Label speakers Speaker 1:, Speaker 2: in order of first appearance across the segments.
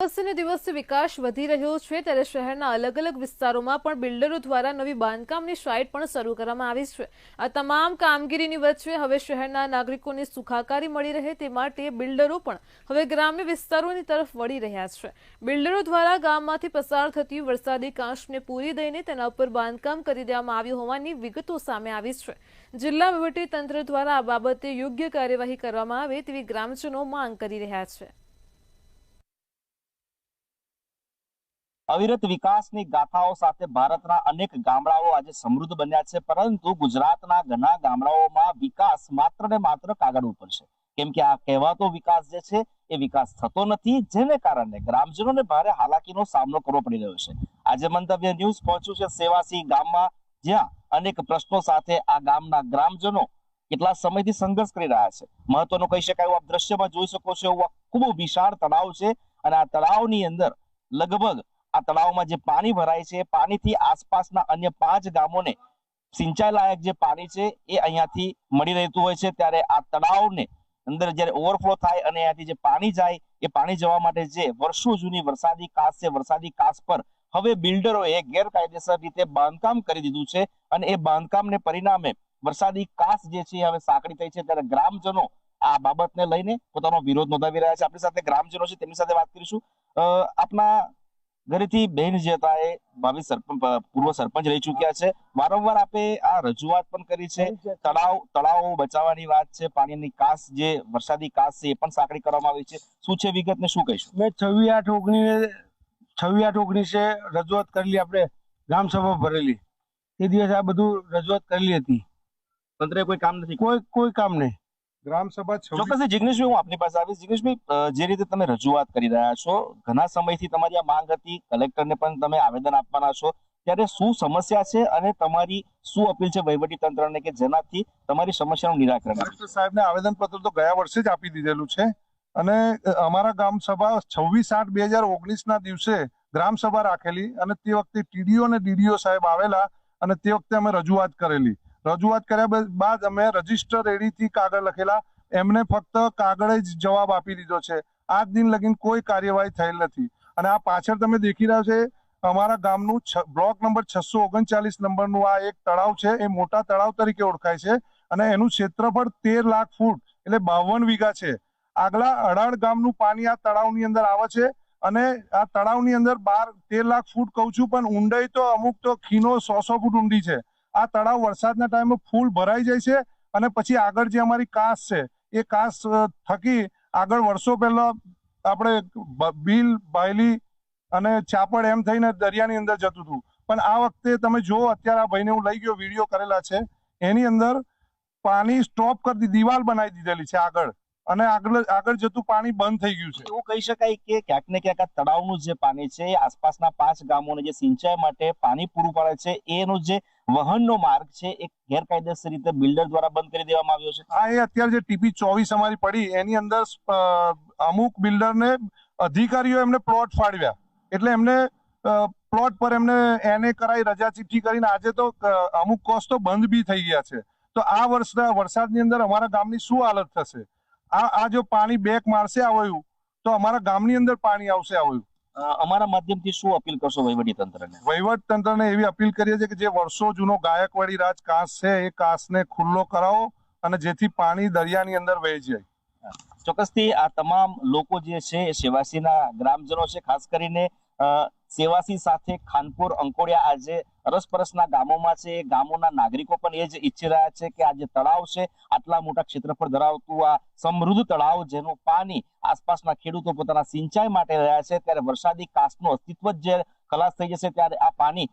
Speaker 1: દિવસે દિવસે વિકાસ વધી રહ્યો છે, ત્યારે શહેરના અલગ અલગ વિસ્તારોમાં પણ બિલ્ડરો દ્વારા નવી બાંધકામની સાઇટ પણ શરૂ કરવામાં આવી છે. આ તમામ કામગીરીની વચ્ચે હવે શહેરના નાગરિકોને સુખાકારી મળી રહે તે માટે બિલ્ડરો પણ હવે ગ્રામ્ય વિસ્તારોની તરફ વળી રહ્યા છે. બિલ્ડરો દ્વારા ગામમાંથી પસાર થતી વરસાદી કાંસને પૂરી દઈને તેના ઉપર બાંધકામ કરી દેવામાં આવ્યું હોવાની વિગતો સામે આવી છે. જિલ્લા તંત્ર દ્વારા આ બાબતે યોગ્ય કાર્યવાહી કરવામાં આવે તેવી ગ્રામજનો માંગ કરી રહ્યા છે.
Speaker 2: અવિરત વિકાસની ગાથાઓ સાથે ભારતના અનેક ગામડાઓ આજે સમૃદ્ધ બન્યા છે, પરંતુ ગુજરાતના ઘણા ગામડાઓમાં વિકાસ માત્ર ને માત્ર કાગળ ઉપર છે. કેમ કે આ કહેવાતો વિકાસ જે છે, એ વિકાસ થતો નથી, જેને કારણે ગ્રામજનોને ભારે હાલાકીનો સામનો કરવો પડી રહ્યો છે. આજે મંતવ્ય ન્યૂઝ પહોંચ્યું છે, સેવાસી ગામમાં, જ્યાં અનેક પ્રશ્નો સાથે આ ગામના ગ્રામજનો કેટલા સમયથી સંઘર્ષ કરી રહ્યા છે. મહત્વનું કહી શકાય, આપ દ્રશ્યમાં જોઈ શકો છો એવું ખૂબ વિશાળ તળાવ છે અને આ તળાવની અંદર લગભગ આ તળાવમાં જે પાણી ભરાય છે, પાણીથી આસપાસના અન્ય પાંચ ગામોને સિંચાઈ લાયક જે પાણી છે, એ અહીંયાથી મળી રહેતું હોય છે. ત્યારે આ તળાવને અંદર જ્યારે ઓવરફ્લો થાય અને અહીંયાથી જે પાણી જાય, એ પાણી જવા માટે જે વર્ષો જૂની વરસાદી કાસ છે, વરસાદી કાસ પર હવે બિલ્ડરોએ ગેરકાયદેસર રીતે બાંધકામ કરી દીધું છે અને એ બાંધકામને પરિણામે વરસાદી કાસ જે છે હવે સાંકડી થઈ છે. ત્યારે ગ્રામજનો આ બાબતને લઈને પોતાનો વિરોધ નોંધાવી રહ્યા છે. આપણી સાથે ગ્રામજનો છે, તેમની સાથે વાત કરીશું. આપના ઘરેથી બેન જે હતા એ ભાવિ સરપંચ પૂર્વ સરપંચ રહી ચૂક્યા છે. વારંવાર આપે આ રજૂઆત પણ કરી છે. તળાવ તળાવો બચાવવાની વાત છે. પાણીની કાસ જે વરસાદી કાસ છે એ પણ સાંકળી કરવામાં આવી છે. શું છે વિગત ને શું કહીશું?
Speaker 3: મેં છવ્વી આઠ ઓગણી છવ્વી આઠ ઓગણીસે રજૂઆત કરેલી આપણે ગ્રામસભા ભરેલી. એ દિવસે આ બધું રજૂઆત કરેલી હતી.
Speaker 2: તંત્રે કોઈ કામ નથી
Speaker 3: કોઈ કોઈ કામ નહીં.
Speaker 4: ગ્રામસભા છવ્વીસ
Speaker 2: ચોક્કસ જિગ્નેશભાઈ હું આપની પાસે આવીશ. જિગ્નેશભાઈ જે રીતે તમે રજૂઆત કરી રહ્યા છો ઘણા સમયથી તમારી આ માંગ હતી કલેક્ટરને પણ તમે આવેદન આપવાના છો. ત્યારે શું સમસ્યા છે અને તમારી શું અપીલ છે વહીવટી તંત્રને કે જેનાથી તમારી સમસ્યાનું નિરાકરણ
Speaker 4: કલેક્ટર સાહેબને આવેદન પત્ર તો ગયા વર્ષે જ આપી દીધેલું છે. અને અમારા ગ્રામ સભા છવ્વીસ આઠ બે હજાર ઓગણીસ ના દિવસે ગ્રામ સભા રાખેલી અને તે વખતે ટીડીઓ અને ડીડીઓ સાહેબ આવેલા અને તે વખતે અમે રજૂઆત કરેલી. રજૂઆત કર્યા બાદ અમે રજિસ્ટર રેડીથી કાગળ લખેલા. એમને ફક્ત કાગળે જ જવાબ આપી દીધો છે. આજ દિન લગીન કોઈ કાર્યવાહી થયેલ નથી. અને આ પાછળ તમે દેખી રહ્યા છે, અમારા ગામનું બ્લોક નંબર છસો ઓગણચાલીસ નંબરનું આ એક તળાવ છે. એ મોટા તળાવ તરીકે ઓળખાય છે. અને એનું ક્ષેત્રફળ તેર લાખ ફૂટ, એટલે બાવન વીઘા છે. આગલા અઢાર ગામનું પાણી આ તળાવની અંદર આવે છે. અને આ તળાવની અંદર બાર, તેર લાખ ફૂટ કહું છું, પણ ઊંડાઈ તો અમુક તો ખીનો સો સો ફૂટ ઊંડી છે. આ તળાવ વરસાદના ટાઈમે ફૂલ ભરાઈ જાય છે અને પછી આગળ જે અમારી કાસ છે, એ કાસ થકી આગળ વર્ષો પહેલા આપણે બીલ, બાયલી અને ચાપડ એમ થઈને દરિયાની અંદર જતું હતું. પણ આ વખતે તમે જો અત્યારે આ ભાઈને હું લઈ ગયો, વીડિયો કરેલા છે. એની અંદર પાણી સ્ટોપ કરી દી- દિવાલ બનાવી દીધેલી છે આગળ. અને આગળ આગળ જતું પાણી બંધ થઈ ગયું છે.
Speaker 2: એવું કહી શકાય કે ક્યાંક ને ક્યાંક આ તળાવનું જે પાણી છે આસપાસના પાંચ ગામોને જે સિંચાઈ માટે પાણી પૂરું પાડે છે એનો જે વહનનો માર્ગ છે એ ગેરકાયદેસર રીતે બિલ્ડર દ્વારા બંધ કરી દેવામાં આવ્યો છે.
Speaker 4: આ એ અત્યારે જે ટીપી ચોવીસ અમારી પડી એની અંદર અમુક બિલ્ડરને અધિકારીઓ એમને પ્લોટ ફાળવ્યા એટલે એમને પ્લોટ પર એમને એને કરાઈ રજા ચિઠ્ઠી કરીને આજે તો અમુક કોસ્ટ તો બંધ બી થઈ ગયા છે. તો આ વર્ષના વરસાદની અંદર અમારા ગામની શું હાલત થશે? આ આ જો પાણી બેક મારશે આવ્યું તો અમારા ગામની અંદર પાણી આવશે આવ્યું
Speaker 2: અમારા માધ્યમથી શું અપીલ કરશો વહીવટી તંત્રને
Speaker 4: વહીવટ તંત્રને એવી અપીલ કરીએ છીએ કે જે વર્ષો જૂનો ગાયકવાડી રાજ કાંસ છે એ કાંસને ખુલ્લો કરાવો અને જેથી પાણી દરિયાની અંદર વહી જાય.
Speaker 2: ચોક્કસથી આ તમામ લોકો જે છે સેવાસીના ગ્રામજનો છે ખાસ કરીને સેવાસી સાથે ખાનપુર, અંકોડિયા આજે અરસપરસના ગામોમાં છે. એ ગામોના નાગરિકો પણ એ જ ઈચ્છી રહ્યા છે કે આ જે તળાવ છે. આટલા મોટા ક્ષેત્રફળ ધરાવતું આ સમૃદ્ધ તળાવ જેનું પાણી આસપાસના ખેડૂતો પોતાના સિંચાઈ માટે રહ્યા છે. ત્યારે વરસાદી કાસનું અસ્તિત્વ જે ખલાસ થઈ જશે ત્યારે આ પાણી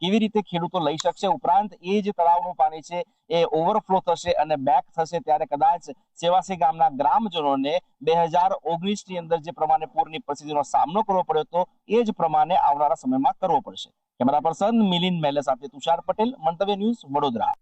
Speaker 2: કેવી રીતે ખેડૂતો લઈ શકશે? ઉપરાંત એ જે તળાવનું પાણી છે, એ ઓવરફ્લો થશે અને બેક થશે ત્યારે કદાચ સેવાસી ગામના ગ્રામજનોને બે હજાર ઓગણીસની અંદર જે પ્રમાણે પૂરની પરિસ્થિતિનો સામનો કરવો પડ્યો હતો એ જ પ્રમાણે આવનારા સમયમાં કરવો પડશે. કેમેરા પર્સન મિલિન મેલે સાથે તુષાર પટેલ મંતવ્ય ન્યૂઝ વડોદરા.